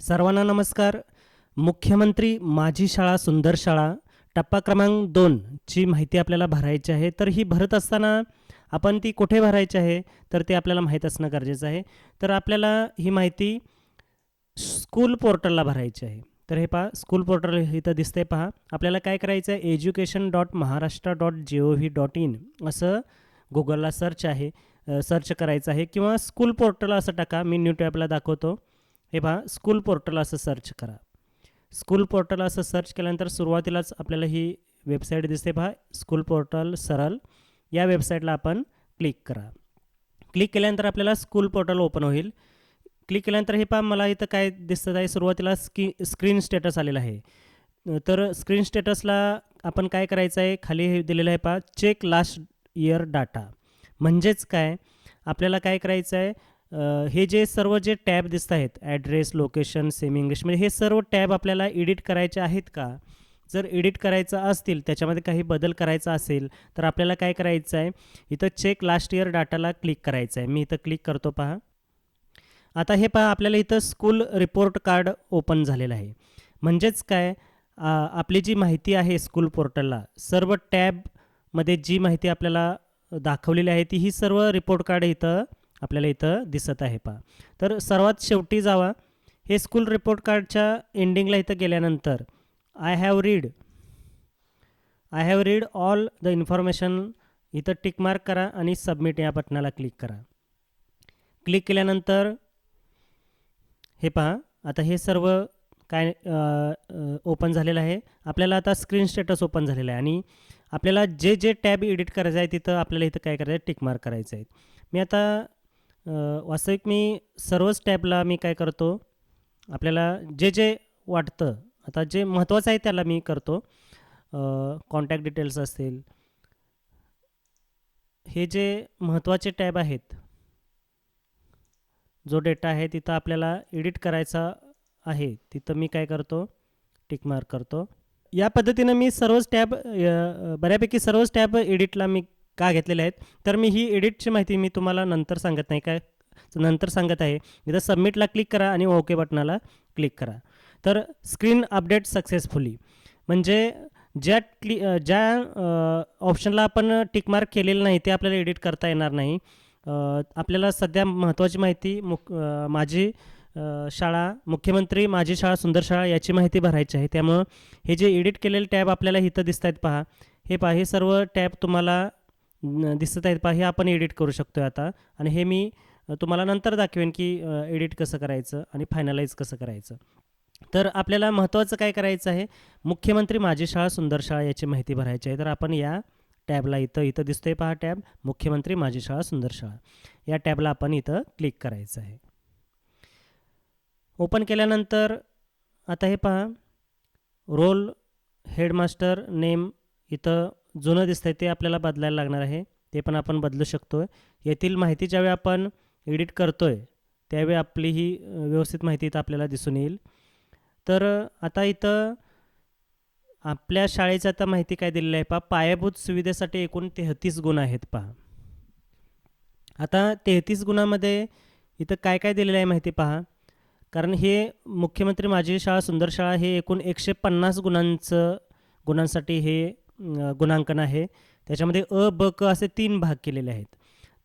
सर्वांना नमस्कार. मुख्यमंत्री माझी शाळा सुंदर शाळा टप्पा क्रमांक दोनची माहिती आपल्याला भरायची आहे. तर ही भरत असताना आपण ती कुठे भरायची आहे? तर ते आपल्याला माहीत असणं गरजेचं आहे. तर आपल्याला ही माहिती स्कूल पोर्टलला भरायची आहे. तर हे पहा स्कूल पोर्टल इथं दिसते पहा. आपल्याला काय करायचं आहे? Education dot Maharashtra dot G O V dot in असं गुगलला सर्च आहे. सर्च करायचं आहे किंवा स्कूल पोर्टल असं टाका. मी न्यू टॅबला दाखवतो. हे पहा स्कूल पोर्टल असं सर्च करा. स्कूल पोर्टल असं सर्च केल्यानंतर सुरुवातीलाच आपल्याला ही वेबसाईट दिसते पहा स्कूल पोर्टल सरळ. या वेबसाईटला आपण क्लिक करा. क्लिक केल्यानंतर आपल्याला स्कूल पोर्टल ओपन होईल. क्लिक केल्यानंतर हे पहा मला इथं काय दिसत आहे सुरुवातीला स्की स्क्रीन स्टेटस आलेलं आहे. तर स्क्रीन स्टेटसला आपण काय करायचं आहे खाली हे दिलेलं आहे पहा चेक लास्ट इयर डाटा म्हणजेच काय? आपल्याला काय करायचं आहे हे जे सर्व जे टॅब दिसत आहेत ॲड्रेस लोकेशन सेमी इंग्लिश म्हणजे हे सर्व टॅब आपल्याला एडिट करायचे आहेत का? जर एडिट करायचं असतील त्याच्यामध्ये काही बदल करायचा असेल तर आपल्याला काय करायचं आहे? इथं चेक लास्ट इयर डाटाला क्लिक करायचं आहे. मी इथं क्लिक करतो पहा. आता हे पहा आपल्याला इथं स्कूल रिपोर्ट कार्ड ओपन झालेलं आहे. म्हणजेच काय? आपली जी माहिती आहे स्कूल पोर्टलला सर्व टॅबमध्ये जी माहिती आपल्याला दाखवलेली आहे ती ही सर्व रिपोर्ट कार्ड इथं आपल्याला इथं दिसत आहे पहा. तर सर्वात शेवटी जावा. हे स्कूल रिपोर्ट कार्डच्या एंडिंगला इथं गेल्यानंतर I have read I have read all the information इथं टिक मार्क करा आणि सबमिट या बटनाला क्लिक करा. क्लिक केल्यानंतर हे पहा आता हे सर्व काय ओपन झालेलं आहे. आपल्याला आता स्क्रीन स्टेटस ओपन झालेलं आहे आणि आपल्याला जे जे टॅब एडिट करायचं आहे तिथं आपल्याला इथं काय करायचं आहे? टिक मार्क करायचं आहे. मी आता वास्तविक मी सर्वच टॅबला मी काय करतो आपल्याला जे जे वाटतं आता जे महत्त्वाचं आहे त्याला मी करतो. कॉन्टॅक्ट डिटेल्स असतील. हे जे महत्त्वाचे टॅब आहेत जो डेटा आहे तिथं आपल्याला एडिट करायचा आहे तिथं मी काय करतो टिक मार्क करतो. या पद्धतीनं मी सर्वच टॅब बऱ्यापैकी सर्वच टॅब एडिटला मी का घेतलेले आहेत? तर मी ही एडिटची माहिती मी तुम्हाला नंतर सांगत नाही. काय? नंतर सांगत आहे. इथं सबमिटला क्लिक करा आणि ओके बटनाला क्लिक करा. तर स्क्रीन अपडेट सक्सेसफुली म्हणजे ज्या क्लि ज्या ऑप्शनला आपण टिकमार्क केलेलं नाही ते आपल्याला एडिट करता येणार नाही. आपल्याला सध्या महत्त्वाची माहिती मुक माझी शाळा मुख्यमंत्री माझी शाळा सुंदर शाळा याची माहिती भरायची आहे. त्यामुळं हे जे एडिट केलेले टॅब आपल्याला इथं दिसत आहेत पहा. हे पहा हे सर्व टॅब तुम्हाला दिसत आहेत. पहा हे आपण एडिट करू शकतो आता. आणि हे मी तुम्हाला नंतर दाखवेन की एडिट कसं करायचं आणि फायनलाइज कसं करायचं. तर आपल्याला महत्त्वाचं काय करायचं आहे? मुख्यमंत्री माझी शाळा सुंदर शाळा याची माहिती भरायची आहे. तर आपण या टॅबला इथं इथं दिसतोय पहा टॅब. मुख्यमंत्री माझी शाळा सुंदर शाळा. या टॅबला आपण इथं क्लिक करायचं आहे. ओपन केल्यानंतर आता हे पहा. रोल हेडमास्टर नेम इथं जुनं दिसतंय ते आपल्याला बदलायला लागणार आहे. ते पण आपण बदलू शकतो येथील माहिती ज्यावेळी आपण एडिट करतो आहे त्यावेळी आपली ही व्यवस्थित माहिती इथं आपल्याला दिसून येईल. तर आता इथं आपल्या शाळेचं आता माहिती काय दिलेलं आहे पहा. पायाभूत सुविधेसाठी एकूण तेहतीस गुण आहेत पहा. आता तेहतीस गुणामध्ये इथं काय काय दिलेलं आहे माहिती पहा. कारण हे मुख्यमंत्री माझी शाळा सुंदर शाळा हे एकूण एकशे पन्नास गुणांचं गुणांसाठी हे गुणांकन आहे. त्याच्यामध्ये अ ब क असे तीन भाग केलेले आहेत.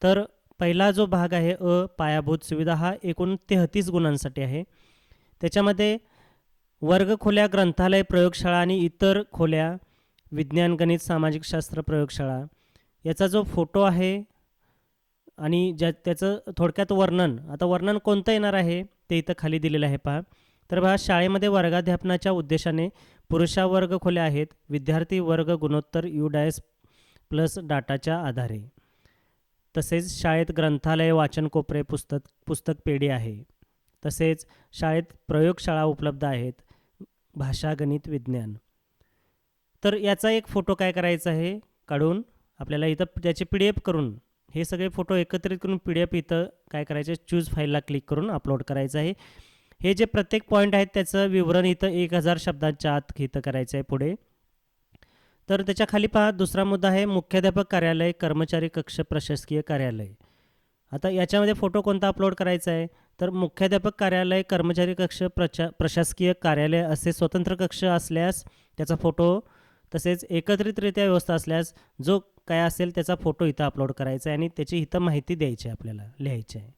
तर पहिला जो भाग आहे अ पायाभूत सुविधा हा एकूण तेहतीस गुणांसाठी आहे. त्याच्यामध्ये वर्गखोल्या ग्रंथालय प्रयोगशाळा आणि इतर खोल्या विज्ञान गणित सामाजिक शास्त्र प्रयोगशाळा याचा जो फोटो आहे आणि ज्या त्याचं थोडक्यात वर्णन आता वर्णन कोणतं येणार आहे ते इथं खाली दिलेलं आहे पहा. तर बघा शाळेमध्ये वर्गाध्यापनाच्या उद्देशाने पुरुषा वर्ग खोल्या आहेत विद्यार्थी वर्ग गुणोत्तर यू डायस प्लस डाटाच्या आधारे. तसेच शाळेत ग्रंथालय वाचन कोपरे पुस्तक पुस्तक पेढी आहे. तसेच शाळेत प्रयोगशाळा उपलब्ध आहेत भाषा गणित विज्ञान. तर याचा एक फोटो काय करायचा आहे काढून आपल्याला इथं त्याचे पी डी एफ करून हे सगळे फोटो एकत्रित करून पी डी एफ इथं काय करायचे चूज फाईलला क्लिक करून अपलोड करायचं आहे. हे जे प्रत्येक पॉईंट आहेत त्याचं विवरण इथं एक हजार शब्दांच्या आत इथं करायचं आहे पुढे. तर त्याच्याखाली पहा दुसरा मुद्दा आहे मुख्याध्यापक कार्यालय कर्मचारी कक्ष प्रशासकीय कार्यालय. आता याच्यामध्ये फोटो कोणता अपलोड करायचा आहे तर मुख्याध्यापक कार्यालय कर्मचारी कक्ष प्रचा प्रशासकीय कार्यालय असे स्वतंत्र कक्ष असल्यास त्याचा फोटो तसेच एकत्रितरित्या व्यवस्था असल्यास जो काय असेल त्याचा फोटो इथं अपलोड करायचा आहे आणि त्याची इथं माहिती द्यायची आहे आपल्याला लिहायची आहे.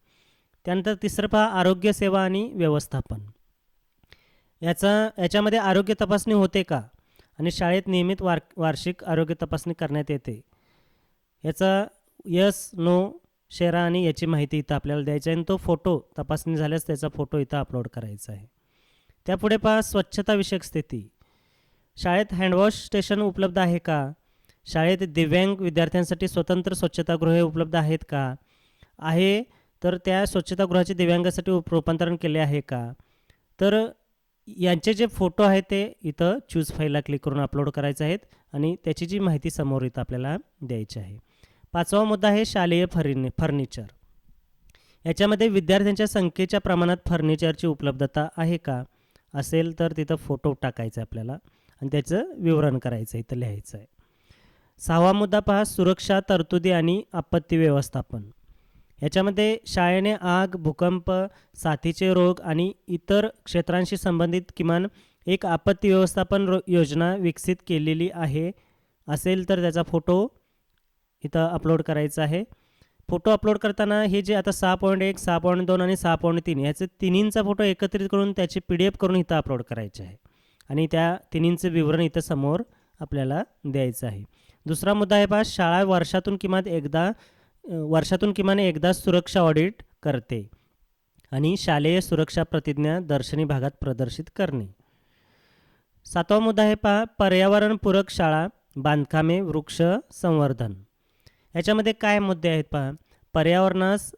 त्यानंतर तिसरं पहा आरोग्य सेवा आणि व्यवस्थापन. याचा याच्यामध्ये आरोग्य तपासणी होते का? आणि शाळेत नियमित वार वार्षिक आरोग्य तपासणी करण्यात येते. याचा यस नो शेरा आणि याची माहिती इथं आपल्याला द्यायची आहे आणि तो फोटो तपासणी झाल्यास त्याचा फोटो इथं अपलोड करायचा आहे. त्यापुढे पहा स्वच्छताविषयक स्थिती. शाळेत हँडवॉश स्टेशन उपलब्ध आहे का? शाळेत दिव्यांग विद्यार्थ्यांसाठी स्वतंत्र स्वच्छतागृहे उपलब्ध आहेत का? आहे तर त्या स्वच्छतागृहाचे दिव्यांगासाठी उप रूपांतरण केले आहे का? तर यांचे जे फोटो आहेत ते इथं चूज फाईलला क्लिक करून अपलोड करायचे आहेत आणि त्याची जी माहिती समोर इथं आपल्याला द्यायची आहे. पाचवा मुद्दा आहे शालेय फर्नि फर्निचर. याच्यामध्ये विद्यार्थ्यांच्या संख्येच्या प्रमाणात फर्निचरची उपलब्धता आहे का? असेल तर तिथं फोटो टाकायचा आहे आपल्याला आणि त्याचं विवरण करायचं आहे इथं लिहायचं आहे. सहावा मुद्दा पहा सुरक्षा तरतुदी आणि आपत्ती व्यवस्थापन. याच्यामध्ये शाळेने आग भूकंप साथीचे रोग आणि इतर क्षेत्रांशी संबंधित किमान एक आपत्ती व्यवस्थापन रो योजना विकसित केलेली आहे. असेल तर त्याचा फोटो इथं अपलोड करायचा आहे. फोटो अपलोड करताना हे जे आता सहा पॉईंट एक सहा पॉईंट दोन आणि सहा पॉईंट तीन याचे तिन्हींचा फोटो एकत्रित करून त्याची पी डी एफ करून इथं अपलोड करायचे आहे. आणि त्या तिन्हींचं विवरण इथं समोर आपल्याला द्यायचं आहे. दुसरा मुद्दा आहे पहा शाळा वर्षातून किमान एकदा वर्षातून किमान एकदा सुरक्षा ऑडिट करते आणि शालेय सुरक्षा प्रतिज्ञा दर्शनी भागात प्रदर्शित करणे. सातवा मुद्दा आहे पहा पर्यावरणपूरक शाळा बांधकामे वृक्ष संवर्धन. याच्यामध्ये काय मुद्दे आहेत पहा? पर्यावरणास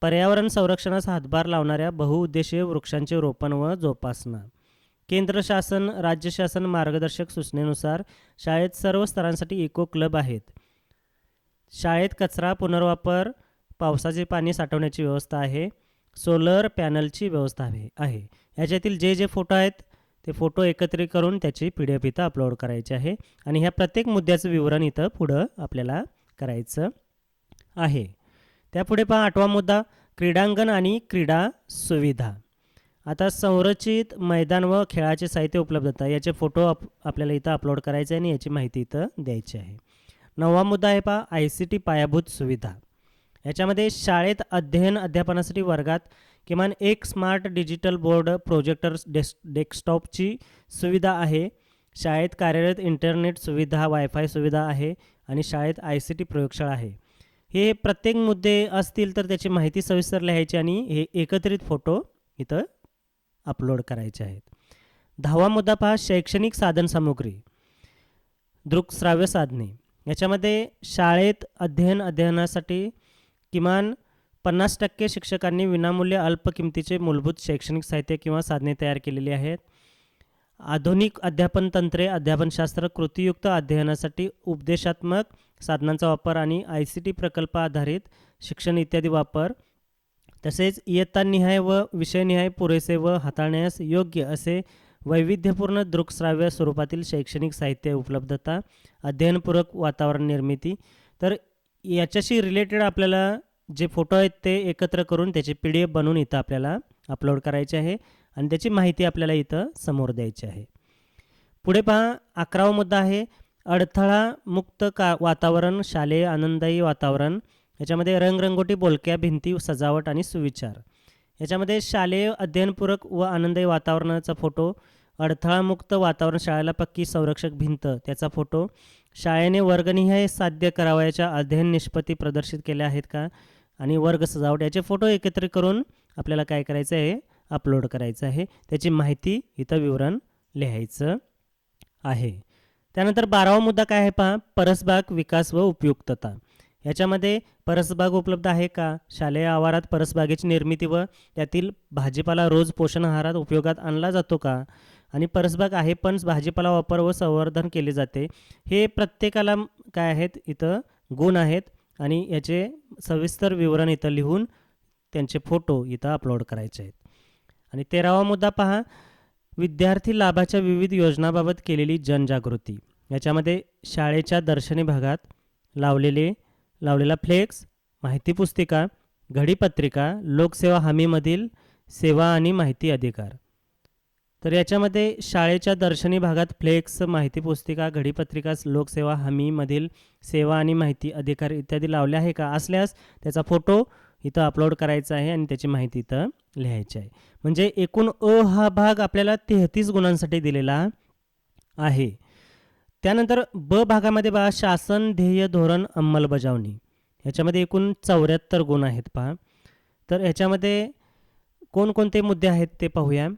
पर्यावरण संरक्षणास हातभार लावणाऱ्या बहुउद्देशीय वृक्षांचे रोपण व जोपासना. केंद्र शासन राज्य शासन मार्गदर्शक सूचनेनुसार शाळेत सर्व स्तरांसाठी इको क्लब आहेत. शाळेत कचरा पुनर्वापर पावसाचे पाणी साठवण्याची व्यवस्था आहे सोलर पॅनलची व्यवस्था आहे आहे. याच्यातील जे जे फोटो आहेत ते फोटो एकत्रित करून त्याची पी डी एफ इथं अपलोड करायची आहे आणि ह्या प्रत्येक मुद्द्याचं विवरण इथं पुढं आपल्याला करायचं आहे. त्यापुढे पहा आठवा मुद्दा क्रीडांगण आणि क्रीडा सुविधा. आता संरचित मैदान व खेळाचे साहित्य उपलब्धता याचे फोटो आप आपल्याला इथं अपलोड करायचे आहे आणि याची माहिती इथं द्यायची आहे. नववा मुद्दा आहे पहा आय सी टी पायाभूत सुविधा. याच्यामध्ये शाळेत अध्ययन अध्यापनासाठी वर्गात किमान एक smart digital board projector desk डेस्कटॉपची सुविधा आहे. शाळेत कार्यरत इंटरनेट सुविधा वायफाय सुविधा आहे आणि शाळेत आय सी टी प्रयोगशाळा आहे. हे प्रत्येक मुद्दे असतील तर त्याची माहिती सविस्तर लिहायची आणि हे एकत्रित फोटो इथं अपलोड करायचे आहेत. दहावा मुद्दा पहा शैक्षणिक साधनसामुग्री दृकश्राव्य साधने. याच्यामध्ये शाळेत अध्ययन अध्ययनासाठी किमान पन्नास टक्के शिक्षकांनी विनामूल्य अल्प किमतीचे मूलभूत शैक्षणिक साहित्य किंवा साधने तयार केलेली आहेत. आधुनिक अध्यापन तंत्रे अध्यापनशास्त्र कृतीयुक्त अध्ययनासाठी उपदेशात्मक साधनांचा वापर आणि आय सी टी प्रकल्प आधारित शिक्षण इत्यादी वापर तसेच इयत्तानिहाय व विषयनिहाय पुरेसे व हाताळण्यास योग्य असे वैविध्यपूर्ण दृकश्राव्य स्वरूपातील शैक्षणिक साहित्य उपलब्धता अध्ययनपूरक वातावरण निर्मिती तर याच्याशी रिलेटेड आपल्याला जे फोटो आहेत ते एकत्र करून त्याची पी डी एफ बनवून इथं आपल्याला अपलोड करायचे आहे आणि त्याची माहिती आपल्याला इथं समोर द्यायची आहे. पुढे पहा अकरावा मुद्दा आहे अडथळा मुक्त का वातावरण शालेय आनंददायी वातावरण याच्यामध्ये रंगरंगोटी बोलक्या भिंती सजावट आणि सुविचार. याच्यामध्ये शालेय अध्ययनपूरक व आनंददायी वातावरणाचा फोटो अडथळामुक्त वातावरण शाळेला पक्की संरक्षक भिंत. त्याचा फोटो शाळेने वर्गनिहाय साध्य करावयाच्या अध्ययन निष्पत्ती प्रदर्शित केल्या आहेत का? आणि वर्ग सजावट याचे फोटो एकत्रित करून आपल्याला काय करायचं आहे? अपलोड करायचं आहे. त्याची माहिती इथं विवरण लिहायचं आहे. त्यानंतर बारावा मुद्दा काय आहे पहा? परसबाग विकास व उपयुक्तता. याच्यामध्ये परसबाग उपलब्ध आहे का? शालेय आवारात परसबागेची निर्मिती व त्यातील भाजीपाला रोज पोषण आहारात उपयोगात आणला जातो का? आणि परसबाग आहे पण भाजीपाला वापर व संवर्धन केले जाते. हे प्रत्येकाला काय आहेत? इथं गुण आहेत आणि याचे सविस्तर विवरण इथं लिहून त्यांचे फोटो इथं अपलोड करायचे आहेत. आणि तेरावा मुद्दा पहा. विद्यार्थी लाभाच्या विविध योजनाबाबत केलेली जनजागृती. याच्यामध्ये शाळेच्या दर्शनी भागात लावलेले लावलेला फ्लेक्स माहिती पुस्तिका घडीपत्रिका लोकसेवा हमीमधील सेवा आणि माहिती अधिकार. तर याच्यामध्ये शाळेच्या दर्शनी भागात फ्लेक्स माहिती पुस्तिका घडीपत्रिका लोकसेवा हमीमधील सेवा आणि माहिती अधिकार इत्यादी लावले आहे का? असल्यास त्याचा फोटो इथं अपलोड करायचा आहे आणि त्याची माहिती इथं लिहायची आहे. म्हणजे एकूण अ हा भाग आपल्याला तेहतीस गुणांसाठी दिलेला आहे. त्यानंतर ब भागामध्ये बघा शासन ध्येय धोरण अंमलबजावणी. ह्याच्यामध्ये एकूण चौऱ्याहत्तर गुण आहेत पहा. तर ह्याच्यामध्ये कोणकोणते मुद्दे आहेत ते पाहूया.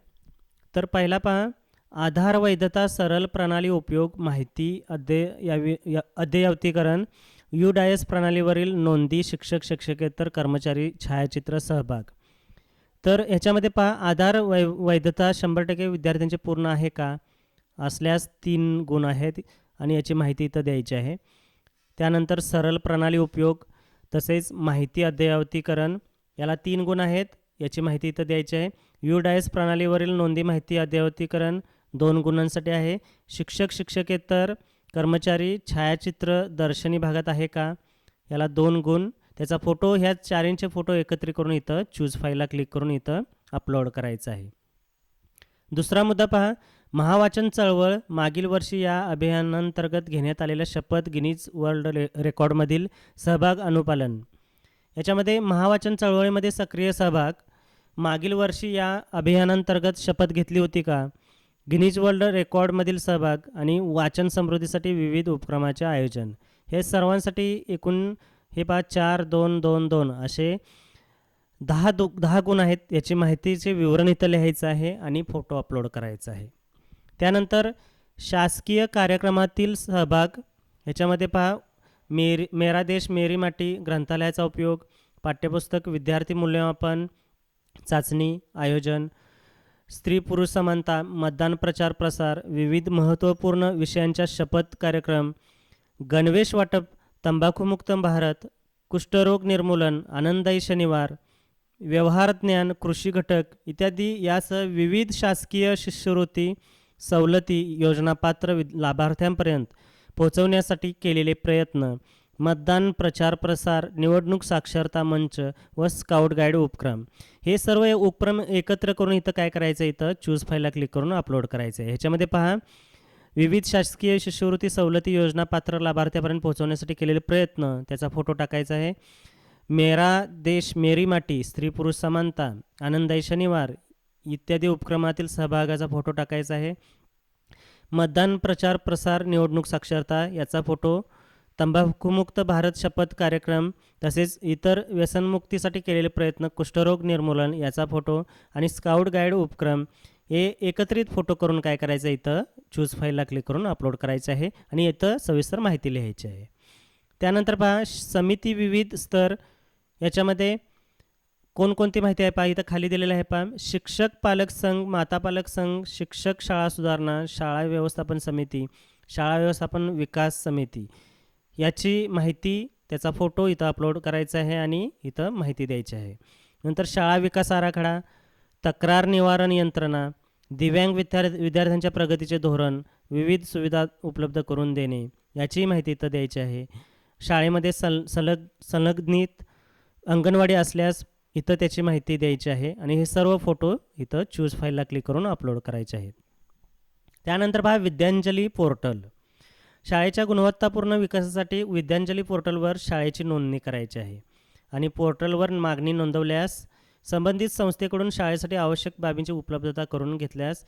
तर पहिला पहा आधार वैधता सरल प्रणाली उपयोग माहिती अद्ययावी अद्ययावतीकरण यू डायस प्रणालीवरील नोंदी शिक्षक शिक्षकेतर कर्मचारी छायाचित्र सहभाग. तर ह्याच्यामध्ये पहा आधार वै वैधता शंभर टक्के विद्यार्थ्यांचे पूर्ण आहे का? असल्यास तीन गुण आहेत आणि याची माहिती इथं द्यायची आहे. त्यानंतर सरळ प्रणाली उपयोग तसेच माहिती अद्ययावतीकरण याला तीन गुण आहेत याची माहिती इथं द्यायची आहे. यू डायस प्रणालीवरील नोंदी माहिती अद्ययावतीकरण दोन गुणांसाठी आहे. शिक्षक शिक्षकेतर कर्मचारी छायाचित्र दर्शनी भागात आहे का? याला दोन गुण. त्याचा फोटो ह्या चारींचे फोटो एकत्रित करून इथं चूज फाईलला क्लिक करून इथं अपलोड करायचं आहे. दुसरा मुद्दा पहा. महावाचन चळवळ मागील वर्षी या अभियानांतर्गत घेण्यात आलेल्या शपथ गिनीज वर्ल्ड रे रेकॉर्डमधील सहभाग अनुपालन. याच्यामध्ये महावाचन चळवळीमध्ये सक्रिय सहभाग मागील वर्षी या अभियानांतर्गत शपथ घेतली होती का? गिनीज वर्ल्ड रेकॉर्डमधील सहभाग आणि वाचन समृद्धीसाठी विविध उपक्रमाचे आयोजन. हे सर्वांसाठी एकूण हे पहा चार दोन दोन दोन असे दहा दु दहा गुण आहेत. याची माहितीचे विवरण इथं लिहायचं आहे आणि फोटो अपलोड करायचा आहे. त्यानंतर शासकीय कार्यक्रमातील सहभाग. याच्यामध्ये पहा मेरी मेरा देश मेरी माटी ग्रंथालयाचा उपयोग पाठ्यपुस्तक विद्यार्थी मूल्यमापन चाचणी आयोजन स्त्री पुरुष समानता मतदान प्रचार प्रसार विविध महत्त्वपूर्ण विषयांच्या शपथ कार्यक्रम गणवेश वाटप तंबाखूमुक्त भारत कुष्ठरोग निर्मूलन आनंदायी शनिवार व्यवहारज्ञान कृषी घटक इत्यादी यासह विविध शासकीय शिष्यवृत्ती सवलती योजनापात्र वि लाभार्थ्यांपर्यंत पोहोचवण्यासाठी केलेले प्रयत्न मतदान प्रचार प्रसार निवडणूक साक्षरता मंच व स्काउट गाईड उपक्रम. हे सर्व उपक्रम एकत्र करून इथं काय करायचं इथं चूज फाईलला क्लिक करून अपलोड करायचं आहे. ह्याच्यामध्ये पहा विविध शासकीय शिष्यवृत्ती सवलती योजना पात्र लाभार्थ्यापर्यंत पोहोचवण्यासाठी केलेले प्रयत्न त्याचा फोटो टाकायचा आहे. मेरा देश मेरी माटी स्त्री पुरुष समानता आनंदाई शनिवार इत्यादी उपक्रमातील सहभागाचा फोटो टाकायचा आहे. मतदान प्रचार प्रसार निवडणूक साक्षरता याचा फोटो तंबाखूमुक्त भारत शपथ कार्यक्रम तसेच इतर व्यसनमुक्तीसाठी केलेले प्रयत्न कुष्ठरोग निर्मूलन याचा फोटो आणि स्काउट गाईड उपक्रम हे एकत्रित फोटो करून काय करायचं इथं? चूज फाईलला क्लिक करून अपलोड करायचं आहे आणि इथं सविस्तर माहिती लिहायची आहे. त्यानंतर पहा समिती विविध स्तर याच्यामध्ये कोणकोणती माहिती आहे पहा इथं खाली दिलेलं आहे पहा. शिक्षक पालक संघ माता पालक संघ शिक्षक शाळा सुधारणा शाळा व्यवस्थापन समिती शाळा व्यवस्थापन विकास समिती. याची माहिती त्याचा फोटो इथं अपलोड करायचा आहे आणि इथं माहिती द्यायची आहे. नंतर शाळा विकास आराखडा तक्रार निवारण यंत्रणा दिव्यांग विद्यार्थी विद्यार्थ्यांच्या प्रगतीचे धोरण विविध सुविधा उपलब्ध करून देणे याचीही माहिती इथं द्यायची आहे. शाळेमध्ये सल सलग संलग्नित अंगणवाडी असल्यास इथं त्याची माहिती द्यायची आहे आणि हे सर्व फोटो इथं चूज फाईलला क्लिक करून अपलोड करायचे आहेत. त्यानंतर पहा विद्यांजली पोर्टल. शाळेच्या गुणवत्तापूर्ण विकासासाठी विद्यांजली पोर्टलवर शाळेची नोंदणी करायची आहे. आणि पोर्टलवर मागणी नोंदवल्यास संबंधित संस्थेकडून शाळेसाठी आवश्यक बाबींची उपलब्धता करून घेतल्यास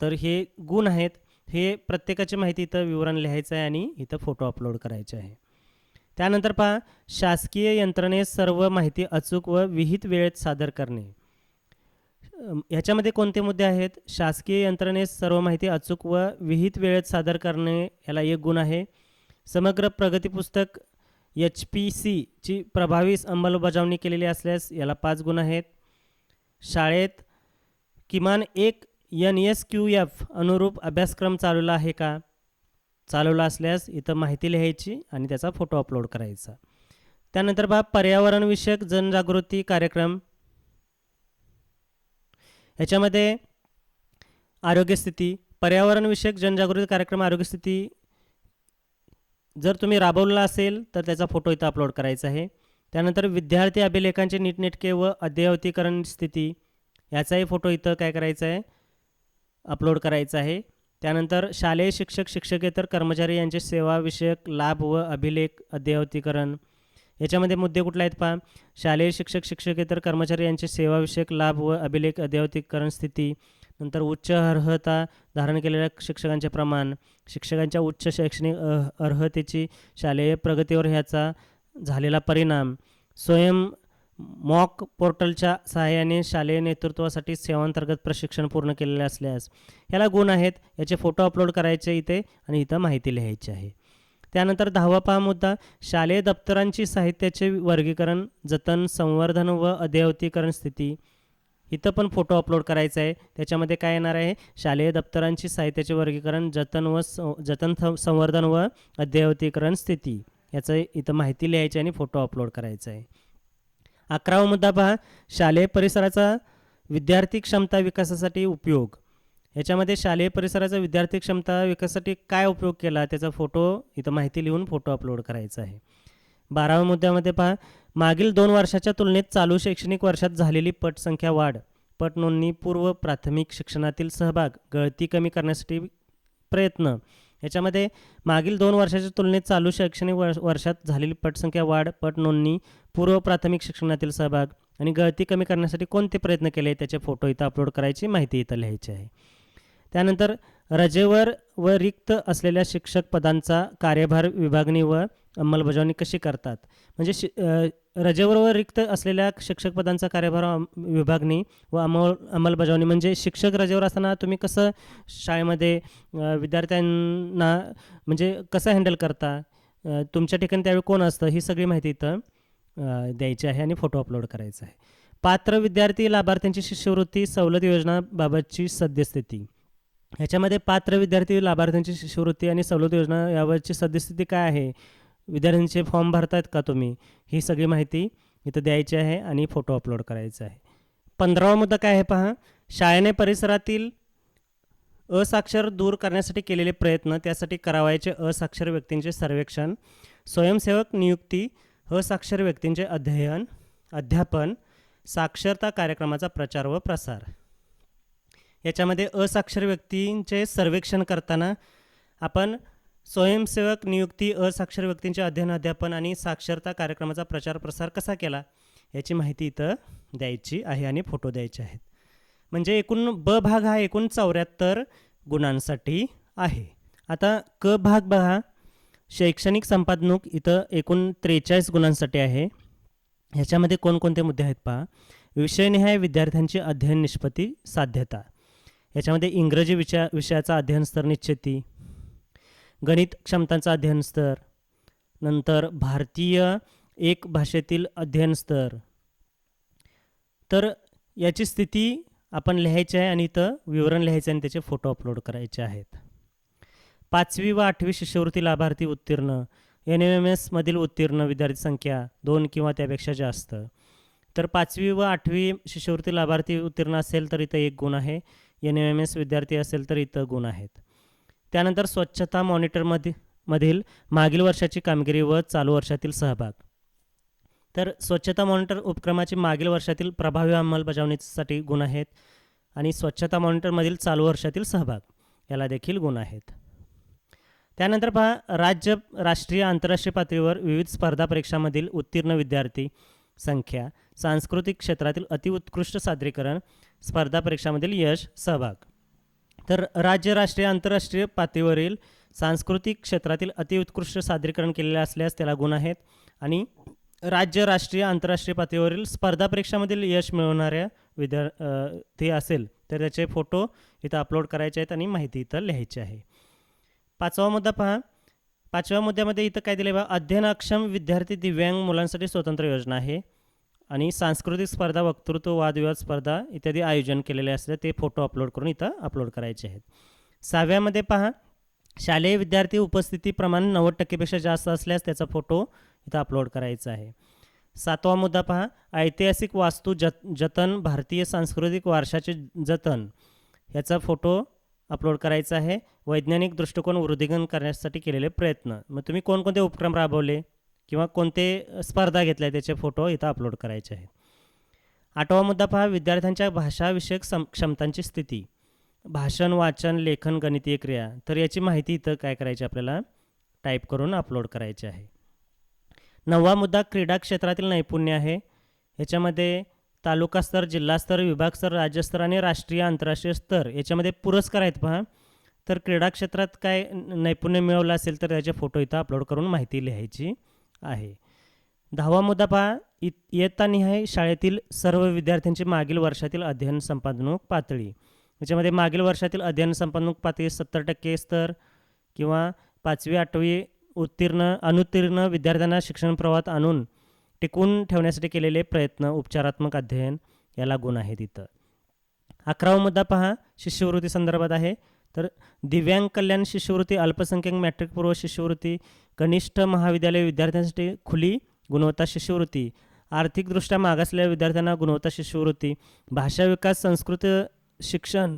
तर हे गुण आहेत हे प्रत्येकाची माहिती इथं विवरण लिहायचं आहे आणि इथं फोटो अपलोड करायचे आहे. त्यानंतर पहा शासकीय यंत्रणेस सर्व माहिती अचूक व विहित वेळेत सादर करणे. ह्याच्यामध्ये कोणते मुद्दे आहेत? शासकीय यंत्रणेस सर्व माहिती अचूक व विहित वेळेत सादर करणे याला एक गुण आहे. समग्र प्रगती पुस्तक एच पी सीची प्रभावी अंमलबजावणी केलेली असल्यास याला पाच गुण आहेत. शाळेत किमान एक एन एस क्यू एफ अनुरूप अभ्यासक्रम चालवला आहे का? चालवला असल्यास इथं माहिती लिहायची आणि त्याचा फोटो अपलोड करायचा. त्यानंतर बा पर्यावरणविषयक जनजागृती कार्यक्रम. ह्याच्यामध्ये आरोग्यस्थिती पर्यावरणविषयक जनजागृती कार्यक्रम आरोग्यस्थिती जर तुम्ही राबवला असेल तर त्याचा फोटो इथं अपलोड करायचा आहे. त्यानंतर विद्यार्थी अभिलेखांचे नीटनेटके व अद्ययावतीकरण स्थिती याचाही फोटो इथं काय करायचा आहे? अपलोड करायचा आहे. त्यानंतर शालेय शिक्षक शिक्षकेतर कर्मचारी यांचे सेवाविषयक लाभ व अभिलेख अद्ययावतीकरण याच्यामध्ये मुद्दे कुठले आहेत पहा. शालेय शिक्षक शिक्षकेतर कर्मचारी यांचे सेवाविषयक लाभ व अभिलेख अद्ययावतीकरण स्थिती नंतर उच्च अर्हता धारण केलेल्या शिक्षकांचे प्रमाण शिक्षकांच्या उच्च शैक्षणिक अ- अर्हतेची शालेय प्रगतीवर ह्याचा झालेला परिणाम स्वयं मॉक पोर्टलच्या सहाय्याने शालेय नेतृत्वासाठी सेवांतर्गत प्रशिक्षण पूर्ण केलेले असल्यास ह्याला गुण आहेत याचे फोटो अपलोड करायचे इथे आणि इथं माहिती लिहायची आहे. त्यानंतर दहावा पहा मुद्दा. शालेय दप्तरांची साहित्याचे वर्गीकरण जतन संवर्धन व अद्ययावतीकरण स्थिती. इथं पण फोटो अपलोड करायचा आहे. त्याच्यामध्ये काय येणार आहे? शालेय दप्तरांची साहित्याचे वर्गीकरण जतन व जतन संवर्धन व अद्ययावतीकरण स्थिती. याचं इथं माहिती लिहायची आणि फोटो अपलोड करायचा आहे. अकरावा मुद्दा पहा. शालेय परिसराचा विद्यार्थी क्षमता विकासासाठी उपयोग. याच्यामध्ये शालेय परिसराचा विद्यार्थी क्षमता विकासासाठी काय उपयोग केला त्याचा फोटो इथं माहिती लिहून फोटो अपलोड करायचा आहे. बाराव्या मुद्द्यामध्ये पहा. मागील दोन वर्षाच्या तुलनेत चालू शैक्षणिक वर्षात झालेली पटसंख्या वाढ पट नोंदणी पूर्व प्राथमिक शिक्षणातील सहभाग गळती कमी करण्यासाठी प्रयत्न. याच्यामध्ये मागील दोन वर्षाच्या तुलनेत चालू शैक्षणिक वर्ष वर्षात झालेली पटसंख्या वाढ पट नोंदणी पूर्व प्राथमिक शिक्षणातील सहभाग आणि गळती कमी करण्यासाठी कोणते प्रयत्न केले त्याचे फोटो इथं अपलोड करायची माहिती इथं लिहायची आहे. त्यानंतर रजेवर व रिक्त असलेल्या शिक्षक पदांचा कार्यभार विभागणी व अंमलबजावणी कशी करतात? म्हणजे शि रजेवर व रिक्त असलेल्या शिक्षक पदांचा कार्यभार विभागणी व अंमल अंमलबजावणी म्हणजे शिक्षक रजेवर असताना तुम्ही कसं शाळेमध्ये विद्यार्थ्यांना म्हणजे कसं हँडल करता? तुमच्या ठिकाणी त्यावेळी कोण असतं? ही सगळी माहिती इथं द्यायची आहे आणि फोटो अपलोड करायचा आहे. पात्र विद्यार्थी लाभार्थ्यांची शिष्यवृत्ती सवलत योजनाबाबतची सद्यस्थिती. ह्याच्यामध्ये पात्र विद्यार्थी लाभार्थ्यांची शिष्यवृत्ती आणि सवलत योजना यावरची सद्यस्थिती काय आहे? विद्यार्थ्यांचे फॉर्म भरतायत का तुम्ही? ही सगळी माहिती इथं द्यायची आहे आणि फोटो अपलोड करायचा आहे. पंधरावा मुद्दा काय आहे पहा? शाळेने परिसरातील असाक्षर दूर करण्यासाठी केलेले प्रयत्न त्यासाठी करावायचे असाक्षर व्यक्तींचे सर्वेक्षण स्वयंसेवक नियुक्ती असाक्षर व्यक्तींचे अध्ययन अध्यापन साक्षरता कार्यक्रमाचा प्रचार व प्रसार. याच्यामध्ये असाक्षर व्यक्तींचे सर्वेक्षण करताना आपण स्वयंसेवक नियुक्ती असाक्षर व्यक्तींचे अध्ययन अध्यापन आणि साक्षरता कार्यक्रमाचा प्रचार प्रसार कसा केला याची माहिती इथं द्यायची आहे आणि फोटो द्यायचे आहेत. म्हणजे एकूण ब भाग हा एकूण चौऱ्याहत्तर गुणांसाठी आहे. आता क भाग बघा. शैक्षणिक संपादनूक इथं एकूण त्रेचाळीस गुणांसाठी आहे. ह्याच्यामध्ये कोणकोणते मुद्दे आहेत पहा. विषयनिहाय विद्यार्थ्यांची अध्ययन निष्पत्ती साध्यता. याच्यामध्ये इंग्रजी विषया विषयाचा अध्ययन स्तर निश्चिती गणित क्षमतांचा अध्ययन स्तर नंतर भारतीय एक भाषेतील अध्ययन स्तर तर याची स्थिती आपण लिहायची आहे आणि इथं विवरण लिहायचं आणि त्याचे फोटो अपलोड करायचे आहेत. पाचवी व आठवी शिष्यवृत्ती लाभार्थी उत्तीर्ण. एन एम एम एसमधील उत्तीर्ण विद्यार्थी संख्या दोन किंवा त्यापेक्षा जास्त. तर पाचवी व आठवी शिष्यवृत्ती लाभार्थी उत्तीर्ण असेल तर इथं एक गुण आहे. एन एम एम एस विद्यार्थी असेल तर इथं गुण आहेत. त्यानंतर स्वच्छता मॉनिटरमध्ये मधील मागील वर्षाची कामगिरी व चालू वर्षातील सहभाग. तर स्वच्छता मॉनिटर उपक्रमाची मागील वर्षातील प्रभावी अंमलबजावणीसाठी गुण आहेत आणि स्वच्छता मॉनिटरमधील चालू वर्षातील सहभाग याला देखील गुण आहेत. त्यानंतर पहा राज्य राष्ट्रीय आंतरराष्ट्रीय पातळीवर विविध स्पर्धा परीक्षांमधील उत्तीर्ण विद्यार्थी संख्या सांस्कृतिक क्षेत्रातील अतिउत्कृष्ट सादरीकरण स्पर्धा परीक्षामधील यश सहभाग. तर राज्य राष्ट्रीय आंतरराष्ट्रीय पातळीवरील सांस्कृतिक क्षेत्रातील अतिउत्कृष्ट सादरीकरण केलेले असल्यास त्याला गुण आहेत. आणि राज्य राष्ट्रीय आंतरराष्ट्रीय पातळीवरील स्पर्धा परीक्षामधील यश मिळवणाऱ्या विद्या असेल तर त्याचे फोटो इथं अपलोड करायचे आहेत आणि माहिती इथं लिहायची आहे. पाचवा मुद्दा पहा. पाचव्या मुद्द्यामध्ये इथं काय दिले बा? अध्ययनाक्षम विद्यार्थी दिव्यांग मुलांसाठी स्वतंत्र योजना आहे. आणि सांस्कृतिक स्पर्धा वक्तृत्व वादविवाद स्पर्धा इत्यादी आयोजन केलेले असले ते फोटो अपलोड करून इथं अपलोड करायचे आहेत. सहाव्यामध्ये पहा शालेय विद्यार्थी उपस्थिती प्रमाण नव्वद टक्केपेक्षा जास्त असल्यास त्याचा फोटो इथं अपलोड करायचा आहे. सातवा मुद्दा पहा ऐतिहासिक वास्तू जत जतन भारतीय सांस्कृतिक वारशाचे जतन ह्याचा फोटो अपलोड करायचा आहे. वैज्ञानिक दृष्टिकोन वृद्धिंगन करण्यासाठी केलेले प्रयत्न. मग तुम्ही कोणकोणते उपक्रम राबवले? किंवा कोणते स्पर्धा घेतल्या त्याचे फोटो इथं अपलोड करायचे आहेत. आठवा मुद्दा पहा विद्यार्थ्यांच्या भाषाविषयक सम क्षमतांची स्थिती. भाषण वाचन लेखन गणितीय क्रिया तर याची माहिती इथं काय करायची आपल्याला? टाईप करून अपलोड करायची आहे. नववा मुद्दा क्रीडा क्षेत्रातील नैपुण्य आहे. याच्यामध्ये तालुकास्तर जिल्हास्तर विभाग स्तर राज्यस्तर आणि राष्ट्रीय आंतरराष्ट्रीय स्तर याच्यामध्ये पुरस्कार आहेत पहा. तर क्रीडा क्षेत्रात काय नैपुण्य मिळवलं असेल तर त्याचे फोटो इथं अपलोड करून माहिती लिहायची. आहे. दहावा मुद्दा पहा. इ इयत्तानिहाय शाळेतील सर्व विद्यार्थ्यांची मागील वर्षातील अध्ययन संपादनूक पातळी. याच्यामध्ये मागील वर्षातील अध्ययन संपादनूक पातळी सत्तर टक्के स्तर किंवा पाचवी आठवी उत्तीर्ण अनुत्तीर्ण विद्यार्थ्यांना शिक्षण प्रवाहात आणून टिकवून ठेवण्यासाठी केलेले प्रयत्न उपचारात्मक अध्ययन याला गुण आहेत इथं. अकरावा मुद्दा पहा. शिष्यवृत्ती संदर्भात आहे. तर दिव्यांग कल्याण शिष्यवृत्ती अल्पसंख्याक मॅट्रिक पूर्व शिष्यवृत्ती कनिष्ठ महाविद्यालय विद्यार्थ्यांसाठी खुली गुणवत्ता शिष्यवृत्ती आर्थिकदृष्ट्या मागासलेल्या विद्यार्थ्यांना गुणवत्ता शिष्यवृत्ती भाषा विकास संस्कृत शिक्षण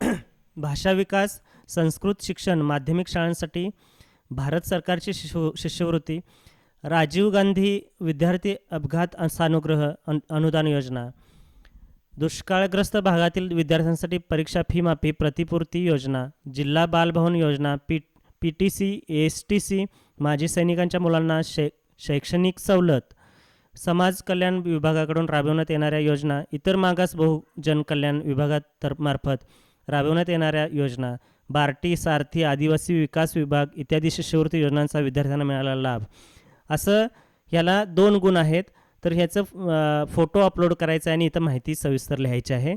भाषा विकास संस्कृत शिक्षण माध्यमिक शाळांसाठी भारत सरकारची शिष्य शिष्यवृत्ती राजीव गांधी विद्यार्थी अपघात सानुग्रह अन अनुदान योजना दुष्काळग्रस्त भागातील विद्यार्थ्यांसाठी परीक्षा फी माफी प्रतिपूर्ती योजना जिल्हा बालभवन योजना P P T C S T C माजी सैनिकांच्या मुलांना शै शैक्षणिक सवलत समाज कल्याण विभागाकडून राबवण्यात येणाऱ्या योजना इतर मागास बहुजन कल्याण विभागातर मार्फत राबवण्यात येणाऱ्या योजना बार्टी सारथी आदिवासी विकास विभाग इत्यादी शिष्यवृत्ती योजनांचा विद्यार्थ्यांना मिळालेला लाभ. असं याला दोन गुण आहेत. तर ह्याचं फोटो अपलोड करायचा आहे आणि इथं माहिती सविस्तर लिहायची आहे.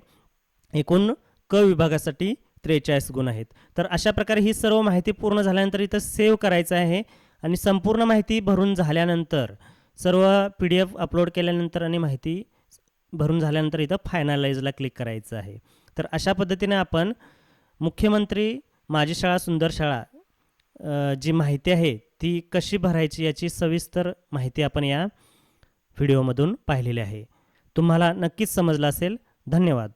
एकूण क विभागासाठी त्रेचाळीस गुण आहेत. तर अशा प्रकारे ही सर्व माहिती पूर्ण झाल्यानंतर इथं सेव्ह करायचं आहे आणि संपूर्ण माहिती भरून झाल्यानंतर सर्व पी डी एफ अपलोड केल्यानंतर आणि माहिती भरून झाल्यानंतर इथं फायनलाइजला क्लिक करायचं आहे. तर अशा पद्धतीने आपण मुख्यमंत्री माझी शाळा सुंदर शाळा जी माहिती आहे ती कशी भरायची याची सविस्तर माहिती आपण या व्हिडिओमधून पाहिलेले आहे. तुम्हाला नक्कीच समजलं असेल. धन्यवाद.